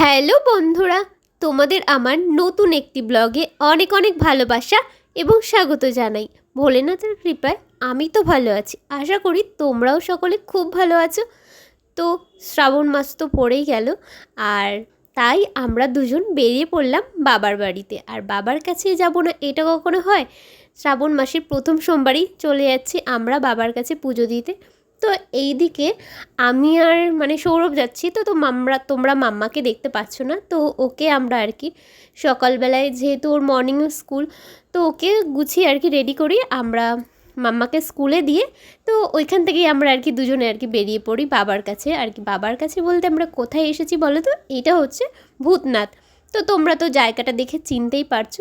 Hello বন্ধুরা, তোমাদের আমার নতুন একটি ব্লগে অনেক অনেক ভালোবাসা এবং স্বাগত জানাই। ভোলেনাথের কৃপায় আমি তো ভালো আছি, আশা করি তোমরাও সকলে খুব ভালো আছো। তো শ্রাবণ মাস তো পড়েই গেল আর তাই আমরা দুজন বেরিয়ে পড়লাম বাবার বাড়িতে। আর বাবার কাছে যাব না এটা কখনো হয়? শ্রাবণ মাসের প্রথম সোমবারই চলে যাচ্ছি আমরা বাবার কাছে পুজো দিতে। তো এই দিকে আমি আর মানে সৌরভ যাচ্ছি, তো তো মামরা, তোমরা মাম্মাকে দেখতে পাচ্ছ না, তো ওকে আমরা আর কি সকালবেলায় যেহেতু ওর মর্নিং স্কুল তো ওকে গুছিয়ে আর কি রেডি করি, আমরা মাম্মাকে স্কুলে দিয়ে, তো ওইখান থেকেই আমরা আর কি দুজনে আর কি বেরিয়ে পড়ি বাবার কাছে, আর কি বাবার কাছে বলতে আমরা কোথায় এসেছি বলো তো এটা হচ্ছে ভূতনাথ। তো তোমরা তো জায়গাটা দেখে চিনতেই পারছ।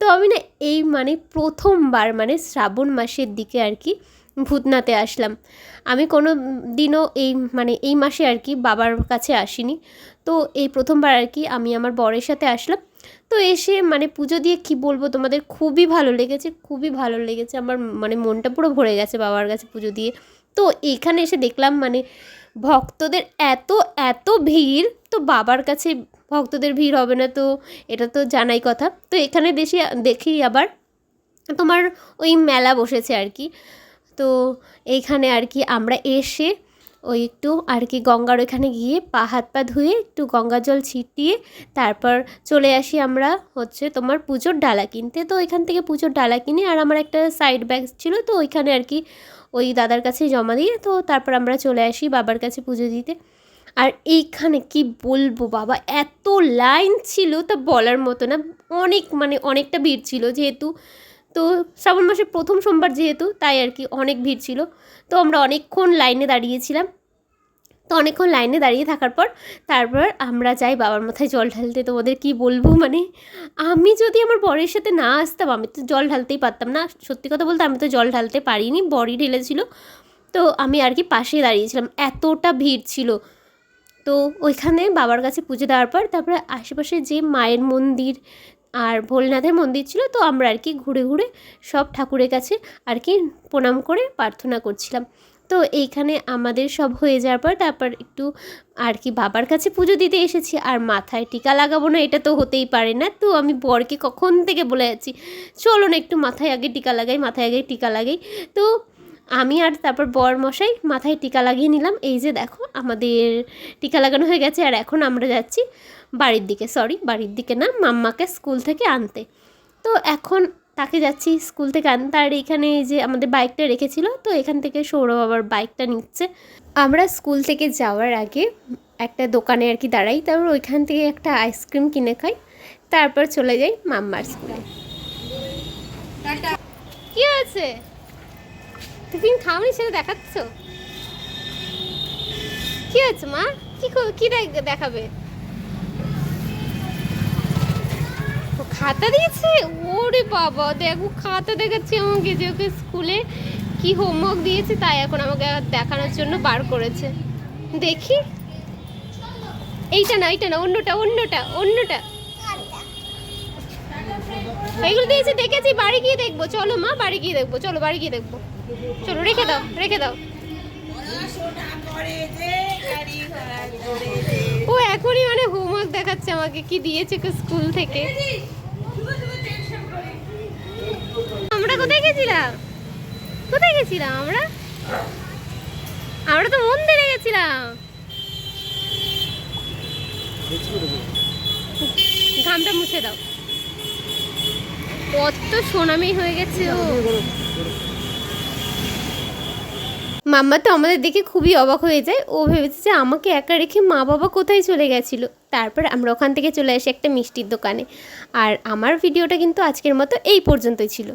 তো আমি না এই মানে প্রথমবার মানে শ্রাবণ মাসের দিকে আর কি ভূতনাথে আসলাম। আমি কোনো দিনও এই মানে এই মাসে আর কি বাবার কাছে আসিনি। তো এই প্রথমবার আর কি আমি আমার বরের সাথে আসলাম। তো এসে মানে পুজো দিয়ে কি বলব তোমাদের, খুবই ভালো লেগেছে, খুবই ভালো লেগেছে। আমার মানে মনটা পুরো ভরে গেছে বাবার কাছে পুজো দিয়ে। তো এখানে এসে দেখলাম মানে ভক্তদের এত এত ভিড়, তো বাবার কাছে ভক্তদের ভিড় হবে না তো, এটা তো জানাই কথা। তো এখানে দেশে দেখি আবার তোমার ওই মেলা বসেছে আর কি। তো এইখানে আর কি আমরা এসে ওই একটু আর কি গঙ্গার ওইখানে গিয়ে পা হাত পা ধুয়ে একটু গঙ্গা জল ছিটিয়ে তারপর চলে আসি আমরা হচ্ছে তোমার পুজোর ডালা কিনতে। তো ওইখান থেকে পুজোর ডালা কিনে আর আমার একটা সাইড ব্যাগ ছিল, তো ওইখানে আর কি ওই দাদার কাছে জমা দিয়ে তো তারপর আমরা চলে আসি বাবার কাছে পুজো দিতে। আর এইখানে কি বলব বাবা, এত লাইন ছিল তা বলার মতো না। অনেক মানে অনেকটা ভিড় ছিল যেহেতু তো শ্রাবণ মাসের প্রথম সোমবার যেহেতু, তাই আর কি অনেক ভিড় ছিল। তো আমরা অনেকক্ষণ লাইনে দাঁড়িয়েছিলাম। তো অনেকক্ষণ লাইনে দাঁড়িয়ে থাকার পর তারপর আমরা যাই বাবার মাথায় জল ঢালতে। তোমাদের কি বলব? মানে আমি যদি আমার বরের সাথে না আসতাম, আমি তো জল ঢালতেই পারতাম না। সত্যি কথা বলতে আমি তো জল ঢালতে পারিনি, বরই ঢেলেছিল। তো আমি আর কি পাশে দাঁড়িয়েছিলাম, এতটা ভিড় ছিল। তো ওইখানে বাবার কাছে পুজো দেওয়ার পর তারপরে আশেপাশে যে মায়ের মন্দির আর ভোলেনাথের মন্দির ছিল, তো আমরা আর কি ঘুরে ঘুরে সব ঠাকুরের কাছে আর কি প্রণাম করে প্রার্থনা করছিলাম। তো এইখানে আমাদের সব হয়ে যাওয়ার পর তারপর একটু আর কি বাবার কাছে পুজো দিতে এসেছি, আর মাথায় টিকা লাগাবো না, এটা তো হতেই পারে না। তো আমি বরকে কখন থেকে বলে যাচ্ছি, চলো না একটু মাথায় আগে টিকা লাগাই, মাথায় আগে টিকা লাগাই। তো আমি আর তারপর বর মশাই মাথায় টিকা লাগিয়ে নিলাম। এই যে দেখো আমাদের টিকা লাগানো হয়ে গেছে আর এখন আমরা যাচ্ছি বাড়ির দিকে সরি বাড়ির দিকে না মাম্মাকে স্কুল থেকে আনতে। তো এখন তাকে যাচ্ছি স্কুল থেকে আনতে। আর এখানে এই যে আমাদের বাইকটা রেখেছিল তো এখান থেকে সৌরভ আবার বাইকটা নিচ্ছে। আমরা স্কুল থেকে যাওয়ার আগে একটা দোকানে আর কি দাঁড়াই তারপর ওইখান থেকে একটা আইসক্রিম কিনে খাই তারপর চলে যাই মাম্মার স্কুলে। কি আছে টিফিন খাওনি সেটা দেখাচ্ছ? কি আছে মা? কি কি দেখ- দেখাবে? খাতা দিয়েছে? ওরে বাবা, দেখো খাতা দেখাচ্ছে আমাকে যে ওকে স্কুলে কি হোমওয়ার্ক দিয়েছে, তাই এখন আমাকে দেখানোর জন্য বার করেছে। দেখি। এইটা না এইটা না, অন্যটা অন্যটা অন্যটা। এইগুলো দিয়েছে, দেখেছি, বাড়ি গিয়ে দেখব। চলো, মা, বাড়ি গিয়ে দেখব, চলো, বাড়ি গিয়ে দেখব। চলো, রেখে দাও রেখে দাও। ও, এখনই মানে হোমওয়ার্ক দেখাচ্ছে আমাকে, কি দিয়েছে স্কুল থেকে। আমরা কোথায় গেছিলাম? কোথায় গেছিলাম আমরা? আমরা তো মন্দিরে গেছিলাম। ঘামটা মুছে দাও। কত সোনামি হয়ে গেছে ও। মাম্মা তো আমাদের দেখে খুবই অবাক হয়ে যায়। ও ভেবেছে যে আমাকে একা রেখে মা বাবা কোথায় চলে গেছিল। তারপর আমরা ওখান থেকে চলে আসি একটা মিষ্টির দোকানে। আর আমার ভিডিওটা কিন্তু আজকের মতো এই পর্যন্তই ছিল।